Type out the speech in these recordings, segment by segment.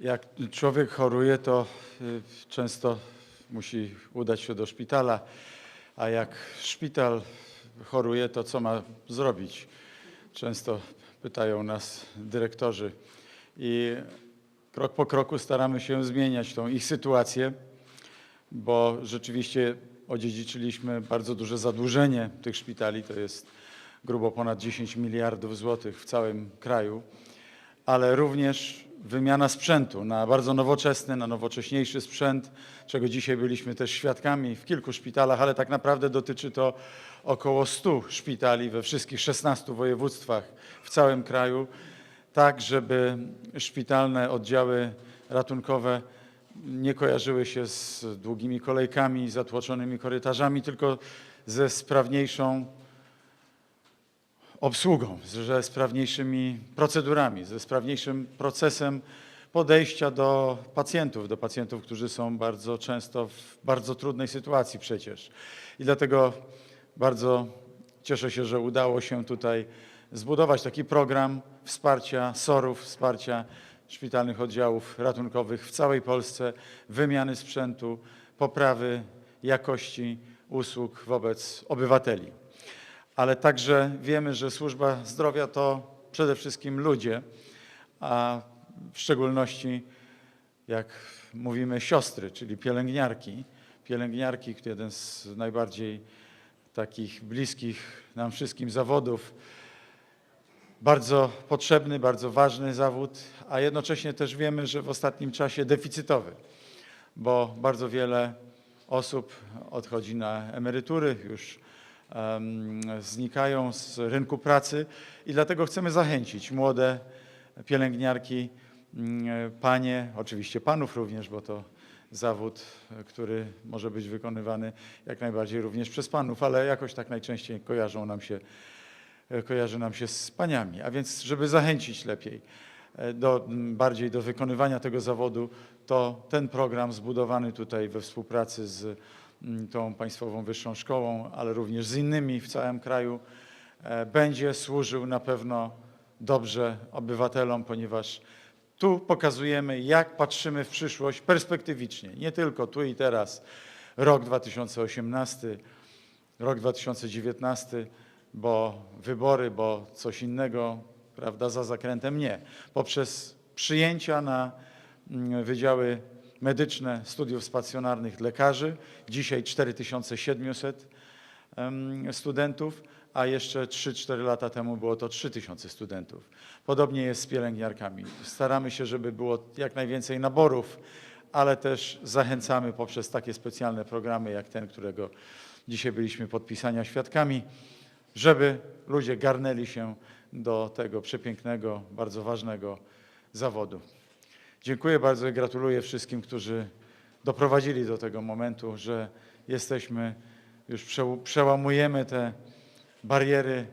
Jak człowiek choruje, to y, często musi udać się do szpitala, a jak szpital choruje, to co ma zrobić? Często pytają nas dyrektorzy. I krok po kroku staramy się zmieniać tą ich sytuację, bo rzeczywiście odziedziczyliśmy bardzo duże zadłużenie tych szpitali, to jest grubo ponad 10 miliardów złotych w całym kraju. Ale również wymiana sprzętu na bardzo nowoczesny, na nowocześniejszy sprzęt, czego dzisiaj byliśmy też świadkami w kilku szpitalach, ale tak naprawdę dotyczy to około 100 szpitali we wszystkich 16 województwach w całym kraju, tak żeby szpitalne oddziały ratunkowe nie kojarzyły się z długimi kolejkami, zatłoczonymi korytarzami, tylko ze sprawniejszą obsługą, ze sprawniejszymi procedurami, ze sprawniejszym procesem podejścia do pacjentów, do pacjentów, którzy są bardzo często w bardzo trudnej sytuacji przecież. I dlatego bardzo cieszę się, że udało się tutaj zbudować taki program wsparcia SOR-ów, wsparcia szpitalnych oddziałów ratunkowych w całej Polsce, wymiany sprzętu, poprawy jakości usług wobec obywateli ale także wiemy, że służba zdrowia to przede wszystkim ludzie, a w szczególności, jak mówimy, siostry, czyli pielęgniarki. Pielęgniarki, jeden z najbardziej takich bliskich nam wszystkim zawodów. Bardzo potrzebny, bardzo ważny zawód, a jednocześnie też wiemy, że w ostatnim czasie deficytowy, bo bardzo wiele osób odchodzi na emerytury, już znikają z rynku pracy i dlatego chcemy zachęcić młode pielęgniarki, mm, panie, oczywiście panów również, bo to zawód, który może być wykonywany jak najbardziej również przez panów, ale jakoś tak najczęściej kojarzą nam się, kojarzy nam się z paniami. A więc, żeby zachęcić lepiej e, do, bardziej do wykonywania tego zawodu, to ten program zbudowany tutaj we współpracy z tą Państwową Wyższą Szkołą, ale również z innymi w całym kraju, e, będzie służył na pewno dobrze obywatelom, ponieważ tu pokazujemy, jak patrzymy w przyszłość perspektywicznie, nie tylko tu i teraz, rok 2018, rok 2019, bo wybory, bo coś innego, prawda, za zakrętem nie. Poprzez przyjęcia na mm, wydziały medyczne studiów stacjonarnych lekarzy, dzisiaj 4700 em, studentów, a jeszcze 3-4 lata temu było to 3000 studentów. Podobnie jest z pielęgniarkami. Staramy się, żeby było jak najwięcej naborów, ale też zachęcamy poprzez takie specjalne programy jak ten, którego dzisiaj byliśmy podpisania świadkami, żeby ludzie garnęli się do tego przepięknego, bardzo ważnego zawodu. Dziękuję bardzo i gratuluję wszystkim, którzy doprowadzili do tego momentu, że jesteśmy, już przeł- przełamujemy te bariery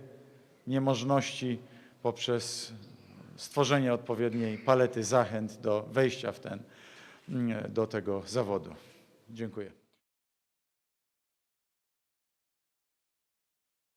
niemożności poprzez stworzenie odpowiedniej palety zachęt do wejścia w ten, mm, do tego zawodu. Dziękuję.